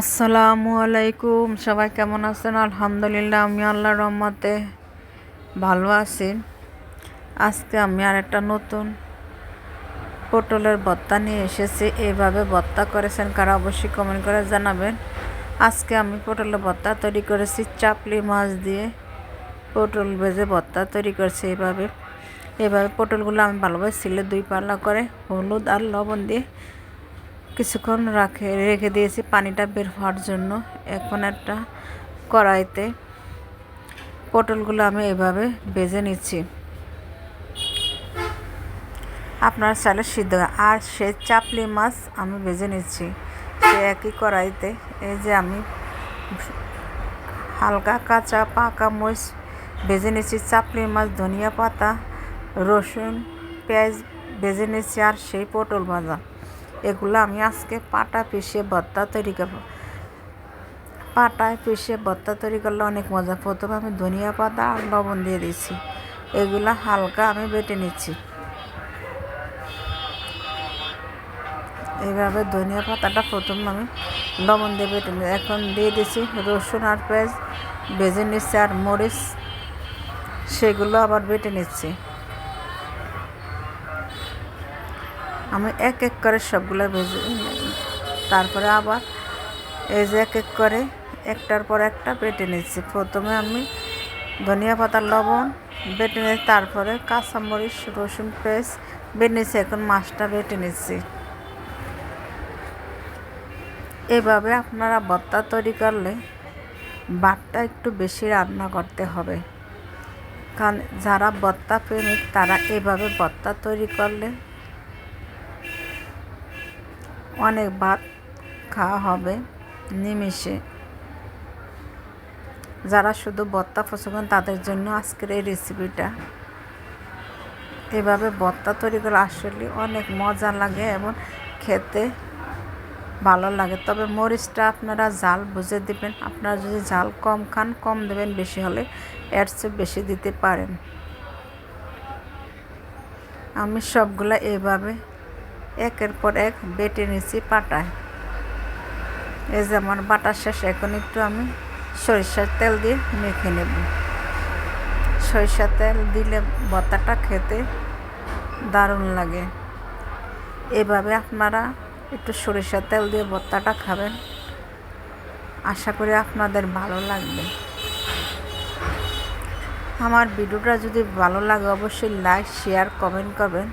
আসসালামু আলাইকুম, সবাই কেমন আছেন? আলহামদুলিল্লাহ, আমি আল্লাহ রহমতে ভালো আছি। আজকে আমি আর একটা নতুন পটলের ভর্তা নিয়ে এসেছি। এইভাবে ভর্তা করেছেন কারা অবশ্যই কমেন্ট করে জানাবেন। আজকে আমি পটলের ভর্তা তৈরি করেছি, চাপলি মাছ দিয়ে পটল ভেজে ভর্তা তৈরি করেছি এইভাবে এভাবে পটলগুলো আমি ভালোভাবে ছিলে দুই পাল্লা করে হলুদ আর লবণ দিয়ে কিছুক্ষণ রাখে, রেখে দিয়েছি পানিটা বের হওয়ার জন্য। এখন একটা কড়াইতে পটলগুলো আমি এভাবে ভেজে নিচ্ছি। আপনার চাইলে সিদ্ধ আর সে চাপলি মাছ আমি ভেজে নিচ্ছি। সে একই কড়াইতে, এই যে আমি হালকা কাঁচা পাকা মরিচ ভেজে নিচ্ছি, চাপলি মাছ, ধনিয়া পাতা, রসুন, পেঁয়াজ ভেজে নিচ্ছি, আর সেই পটল ভাজা। এগুলো আমি আজকে পাটা পিষে ভর্তা তৈরি করব। পাটায় পিষে ভর্তা তৈরি করলে অনেক মজা। প্রথমে আমি ধনিয়া পাতা আর লবণ দিয়ে দিচ্ছি এগুলো হালকা আমি বেটে নিচ্ছি। এইভাবে ধনিয়া পাতাটা প্রথম আমি লবণ দিয়ে বেটে এখন দিয়ে দিচ্ছি রসুন আর পেঁয়াজ, ভেজে নিচ্ছি আর মরিচ, সেগুলো আবার বেটে নিচ্ছি। আমি এক এক করে সবগুলো ভেজে তারপরে আবার এই যে এক এক করে একটার পর একটা বেটে নিচ্ছি। প্রথমে আমি ধনিয়া পাতার লবণ বেটে নিচ্ছি তারপরে কাঁচামরিচ, রসুন পেস্ট বেটে নিচ্ছি এখন মাছটা বেটে নিচ্ছি। এভাবে আপনারা ভর্তা তৈরি করলে ভাতটা একটু বেশি রান্না করতে হবে। কারণ যারা ভর্তা প্রেমিক, তারা এভাবে ভর্তা তৈরি করলে অনেক ভাত খাওয়া হবে নিমিষে। যারা শুধু ভর্তা পছন্দ তাদের জন্য আজকের এই রেসিপিটা এভাবে ভর্তা তৈরি করে আসলে অনেক মজা লাগে এবং খেতে ভালো লাগে। তবে মরিচটা আপনারা জাল বুঝে দিবেন। আপনারা যদি ঝাল কম খান, কম দেবেন বেশি হলে চেয়ে বেশি দিতে পারেন। আমি সবগুলা এভাবে একের পর এক বেটে নিছি পাটায়। এই যে আমার বাটা শেষ, এখন একটু আমি সরিষার তেল দিয়ে মেখে নেব। সরিষার তেল দিলে ভর্তাটা খেতে দারুণ লাগে। এভাবে আপনারা একটু সরিষার তেল দিয়ে ভর্তাটা খাবেন। আশা করি আপনাদের ভালো লাগবে। আমার ভিডিওটা যদি ভালো লাগে, অবশ্যই লাইক, শেয়ার, কমেন্ট করবেন।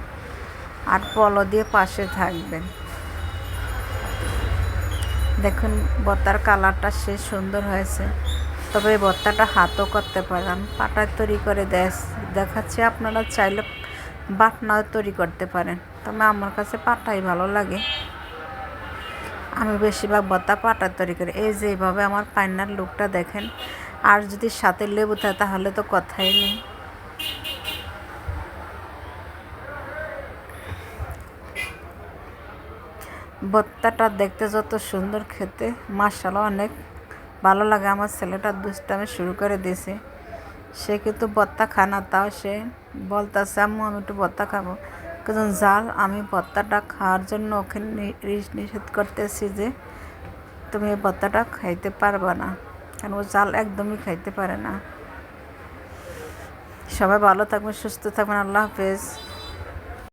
আর পলো দিয়ে পাশে থাকবেন। দেখুন বত্তার কালারটা সে সুন্দর হয়েছে। তবে এই বত্তাটা হাতও করতে পারেন পাটায় তৈরি করে দেখাচ্ছে, আপনারা চাইলে বাটনাও তৈরি করতে পারেন। তবে আমার কাছে পাটাই ভালো লাগে। আমি বেশিরভাগ বত্তা পাটা তৈরি করি। এই যে এইভাবে আমার পাইনার লুকটা দেখেন, আর যদি সাথে লেবু থাকে তাহলে তো কথাই নেই। ভর্তাটা দেখতে যত সুন্দর খেতে মাসালা অনেক ভালো লাগে। আমার ছেলেটা দুষ্টামে শুরু করে দিয়েছে। সে কিন্তু ভর্তা খানা তাও সে বলতেছে, আম্মু, আমি একটু ভর্তা খাব। কিন্তু জাল আমি ভর্তাটা খাওয়ার জন্য ওকে নিষেধ করতেছি যে, তুমি এই ভর্তাটা খাইতে পারবে না। কারণ ও জাল একদমই খাইতে পারে না। সবাই ভালো থাকবেন, সুস্থ থাকবেন। আল্লাহ হাফেজ।